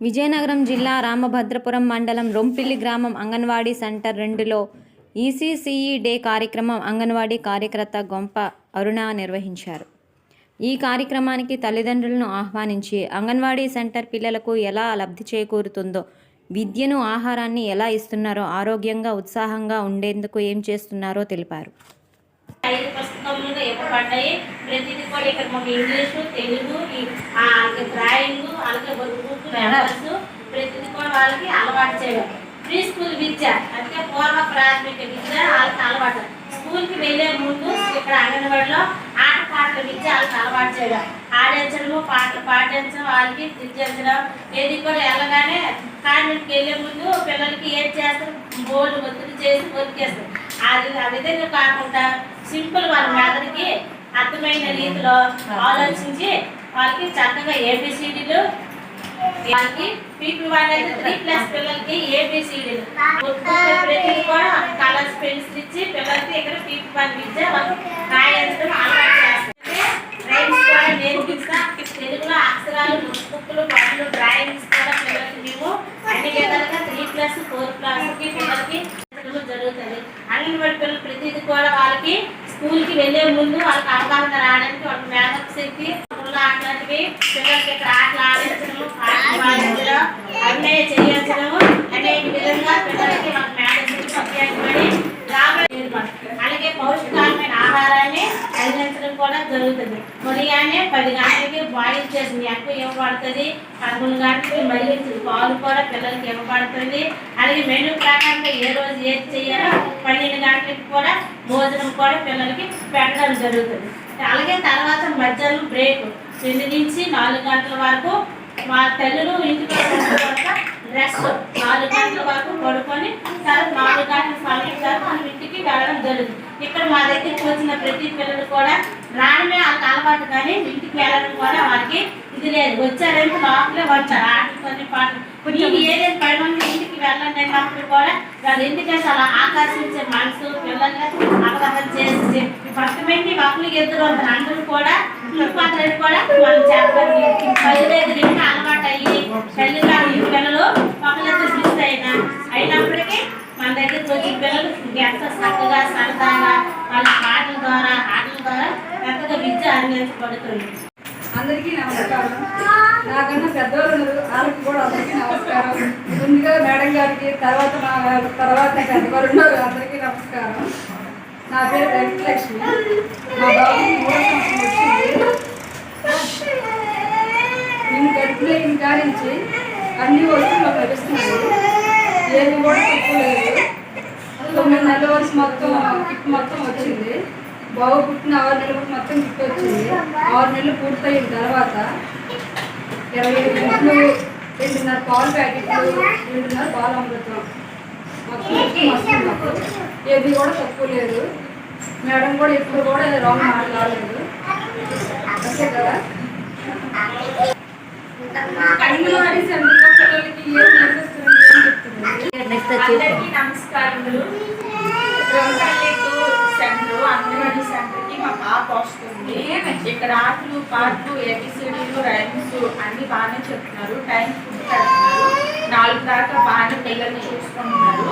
విజయనగరం జిల్లా రామభద్రపురం మండలం రొంపిల్లి గ్రామం అంగన్వాడీ సెంటర్ రెండులో ఈసీసీఈ డే కార్యక్రమం అంగన్వాడీ కార్యకర్త గొంప అరుణ నిర్వహించారు. ఈ కార్యక్రమానికి తల్లిదండ్రులను ఆహ్వానించి అంగన్వాడీ సెంటర్ పిల్లలకు ఎలా లబ్ధి చేకూరుతుందో విద్యను ఆహారాన్ని ఎలా ఇస్తున్నారో ఆరోగ్యంగా ఉత్సాహంగా ఉండేందుకు ఏం చేస్తున్నారో తెలిపారు. ఐదు పుస్తకములు ఇవ్వబడ్డాయి ప్రతిదీ కూడా ఇక్కడ మాకు ఇంగ్లీషు తెలుగు డ్రాయింగ్ అలాగే వర్క్ బుక్ మెంబర్స్ ప్రతిదీ కూడా వాళ్ళకి అలవాటు చేయడం. ప్రీ స్కూల్ విద్య. అంటే పూర్వ ప్రాథమిక విద్య వాళ్ళకి అలవాటు. స్కూల్కి వెళ్ళే ముందు ఇక్కడ అంగన్వాడిలో ఆట పాటల విద్య వాళ్ళకి అలవాటు చేయడం. ఆడించడము పాటలు పాటించడం వాళ్ళకి విద్యించడం ఏది కూడా వెళ్ళగానే కాన్వెంట్కి వెళ్ళే ముందు పిల్లలకి ఏం చేస్తారు? బోర్డు ఒత్తిడి చేసి ఒతికేస్తారు అది ఆ విధంగా కాకుండా సింపుల్ వాళ్ళ మెదడికి అర్థమైన రీతిలో ఆలోచించి వాళ్ళకి చక్కగా ఏబిసిడీలు వాళ్ళకి పీపీ వన్ అయితే త్రీ ప్లస్ పిల్లలకి ఏబిసిడి ప్రతి కూడా కలర్స్ పెన్సిల్ ఇచ్చి పిల్లలకి ఇక్కడ పీపీ వన్ విద్య రాయించడం అలవాటు చేస్తాం రైమ్స్ నేర్పిస్తా తెలుగులో అక్షరాలు బుక్లు పనులు డ్రాయింగ్స్ కూడా పిల్లలకి మేము అన్ని విధాలుగా త్రీ ప్లస్ ఫోర్ క్లాస్కి పిల్లలకి జరుగుతుంది అంగన్వాడి పిల్లలు ప్రతిదీ కూడా వాళ్ళకి స్కూల్కి వెళ్ళే ముందు వాళ్ళకి అవగాహన రావడానికి వాళ్ళకి మేధప్ శక్తి ఊళ్ళో ఆటలాంటివి పిల్లలకి ఇక్కడ అన్నయ్య అంటే విధంగా పిల్లలకి వాళ్ళకి మేధకు శక్తి అలాగే పౌష్టికాలమైన ఆహారాన్ని అందించడం కూడా జరుగుతుంది. ఉదయాన్నే పది గంటలకి బాయిల్ చేసింది ఎక్కువ ఇవ్వబడుతుంది. పదకొండు గంటలకి మళ్ళీ పాలు కూడా పిల్లలకి ఇవ్వబడుతుంది. అలాగే మెనూ ప్రకారంగా ఏ రోజు ఏది చేయాలో పన్నెండు గంటలకి కూడా భోజనం కూడా పిల్లలకి పెట్టడం జరుగుతుంది. అలాగే తర్వాత మధ్యాహ్నం బ్రేక్. రెండు నుంచి నాలుగు గంటల వరకు మా తల్లులు ఇంటికి వచ్చిన తర్వాత రెస్ట్ నాలుగు గంటల వరకు పడుకొని తర్వాత నాలుగు గంటల సమయం తర్వాత మనం ఇంటికి వెళ్ళడం జరుగుతుంది. ఇక్కడ మా దగ్గరికి వచ్చిన ప్రతి పిల్లలు కూడా రావడమే వాళ్ళకి అలవాటు కానీ ఇంటికి వెళ్ళడం కూడా వాళ్ళకి ఇది లేదు. వచ్చారంటే లోపలే వచ్చారు. ఆటలు కొన్ని పాటలు. కొంచెం ఏదైనా మంది ఇంటికి వెళ్ళండి అన్నప్పుడు కూడా వాళ్ళు ఎందుకంటే అలా ఆకర్షించే మనసు పిల్లల్ని అవగాహన చేసి పక్కమెంటి ఒకరికి ఎదురు అందరూ కూడా చుట్టుపక్కల కూడా మనం చెప్పండి పది దగ్గర ఇంకా అలవాటు అయ్యి తల్లిగా ఈ పిల్లలు ఒకరిద్దరు మిస్ అయినా అయినప్పటికీ మన దగ్గరికి వచ్చిన పిల్లలు ఎంత చక్కగా సరదాగా వాళ్ళ పాటల ద్వారా ఆటల ద్వారా పెద్దగా విద్య అందించబడుతుంది అందరికీ నమస్కారం. నాకన్నా పెద్దవాళ్ళు వాళ్ళకి కూడా అందరికీ నమస్కారం. ముందుగా మేడం గారికి తర్వాత మా గారు తర్వాత పెద్దవాళ్ళు ఉన్నారు. అందరికీ నమస్కారం. నా పేరు వెంకటలక్ష్మి. మా బాబుకి మూడో సంవత్సరం వచ్చింది. నేను గడిపిన ఇంకా నుంచి అన్ని వస్తువులు ప్రవేశిస్తున్నాను. ఏది కూడా తక్కువ లేదు తొమ్మిది నెలల వరకు మొత్తం కిట్ మొత్తం వచ్చింది బాబు పుట్టిన ఆరు నెలలకు మొత్తం కిట్ వచ్చింది. ఆరు నెలలు పూర్తయిన తర్వాత ఇరవై ఐదు గంటలు రెండున్నర పాలు ప్యాకెట్లు రెండున్నర పాలు అమృతం. ఏది కూడా తక్కువ లేదు. మేడం కూడా ఎప్పుడు కూడా రాంగ్ మాట్లాడలేదు. అంతే కదా? అంగన్వాడీ సెంటర్లో పిల్లలకి ఏం నేర్పిస్తుంది ఏం చెప్తుంది అందరికీ నమస్కారములు. రంగపల్లికు సెంటర్ అంగన్వాడీ సెంటర్కి మా పాప వస్తుంది. ఇక్కడ ఆటలు పాటలు ఎపిసోడీలు రైమ్స్ అన్ని బాగానే చెప్తున్నారు. టైం ఫుడ్ పెడుతున్నారు. నాలుగు దాకా బాగానే పిల్లల్ని చూసుకుంటున్నారు.